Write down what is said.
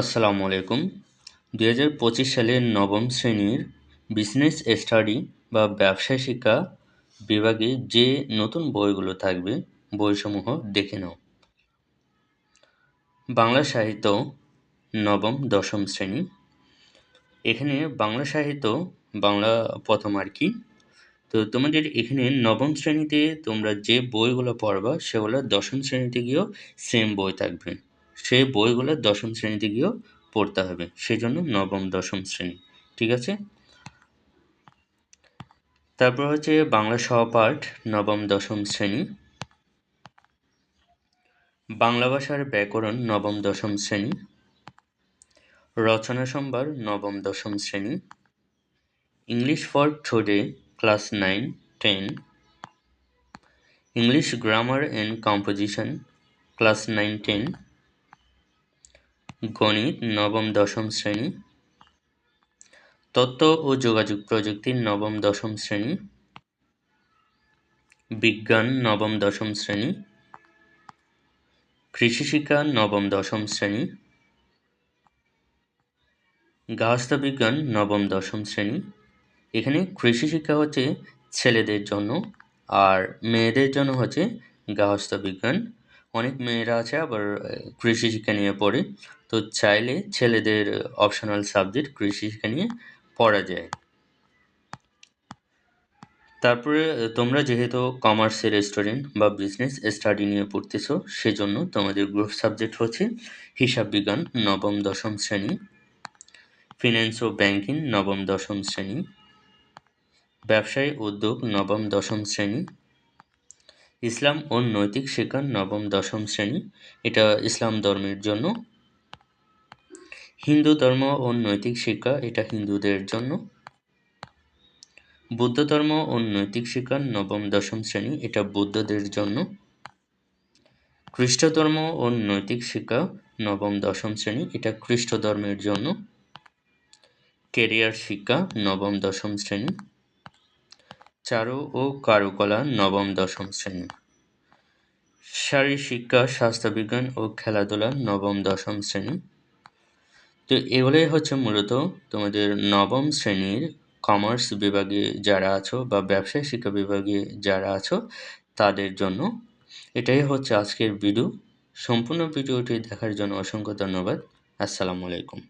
আসসালামু আলাইকুম। দুই হাজার পঁচিশ সালের নবম শ্রেণির বিজনেস স্টাডি বা ব্যবসায় শিক্ষা বিভাগে যে নতুন বইগুলো থাকবে, বইসমূহ দেখে নাও। বাংলা সাহিত্য নবম, দশম শ্রেণি। এখানে বাংলা সাহিত্য, বাংলা প্রথম আর কি। তো তোমাদের এখানে নবম শ্রেণীতে তোমরা যে বইগুলো পড়বা, সেগুলো দশম শ্রেণীতে গিয়েও সেম বই থাকবে। সেই বইগুলো দশম শ্রেণীতে গিয়েও পড়তে হবে। সেই জন্য নবম, দশম শ্রেণি, ঠিক আছে? তারপর হচ্ছে বাংলা সহপাঠ, নবম, দশম শ্রেণি। বাংলা ভাষার ব্যাকরণ, নবম, দশম শ্রেণি। রচনা সম্ভার, নবম, দশম শ্রেণি। English for today class nine, ten. English grammar and composition, class nine, ten. গণিত নবম, দশম শ্রেণি। তথ্য ও যোগাযোগ প্রযুক্তির নবম, দশম শ্রেণি। বিজ্ঞান নবম, দশম শ্রেণি। কৃষি শিক্ষা নবম, দশম শ্রেণি। গাহস্থ বিজ্ঞান নবম, দশম শ্রেণি। এখানে কৃষি শিক্ষা হচ্ছে ছেলেদের জন্য আর মেয়েদের জন্য হচ্ছে গাহস্থ বিজ্ঞান। অনেক মেয়েরা আছে, আবার কৃষি শিক্ষা নিয়ে পড়ে। তো চাইলে ছেলেদের অপশনাল সাবজেক্ট কৃষি শিক্ষা নিয়ে পড়া যায়। তারপরে তোমরা যেহেতু কমার্সের স্টুডেন্ট বা বিজনেস স্টাডি নিয়ে পড়তেছো, সেজন্য তোমাদের গ্রুপ সাবজেক্ট হচ্ছে হিসাব বিজ্ঞান নবম, দশম শ্রেণি ফিন্যান্স ও ব্যাংকিং নবম, দশম শ্রেণি, ব্যবসায় উদ্যোগ নবম, দশম শ্রেণি ইসলাম ও নৈতিক শিক্ষা নবম, দশম শ্রেণি। এটা ইসলাম ধর্মের জন্য। হিন্দু ধর্ম ও নৈতিক শিক্ষা এটা হিন্দুদের জন্য। বুদ্ধ ধর্ম ও নৈতিক শিক্ষা নবম, দশম শ্রেণি এটা বুদ্ধদের জন্য। খ্রিস্ট ধর্ম ও নৈতিক শিক্ষা নবম, দশম শ্রেণি এটা খ্রিস্ট ধর্মের জন্য। কেরিয়ার শিক্ষা নবম, দশম শ্রেণি। চারু ও কারুকলা নবম, দশম শ্রেণি। শারীর শিক্ষা, স্বাস্থ্যবিজ্ঞান ও খেলাধুলা নবম, দশম শ্রেণি। তো এগুলোই হচ্ছে মূলত তোমাদের নবম শ্রেণির কমার্স বিভাগে যারা আছো বা ব্যবসায় শিক্ষা বিভাগে যারা আছো, তাদের জন্য। এটাই হচ্ছে আজকের ভিডিও সম্পূর্ণ ভিডিওটি দেখার জন্য অসংখ্য ধন্যবাদ। আসসালামু আলাইকুম।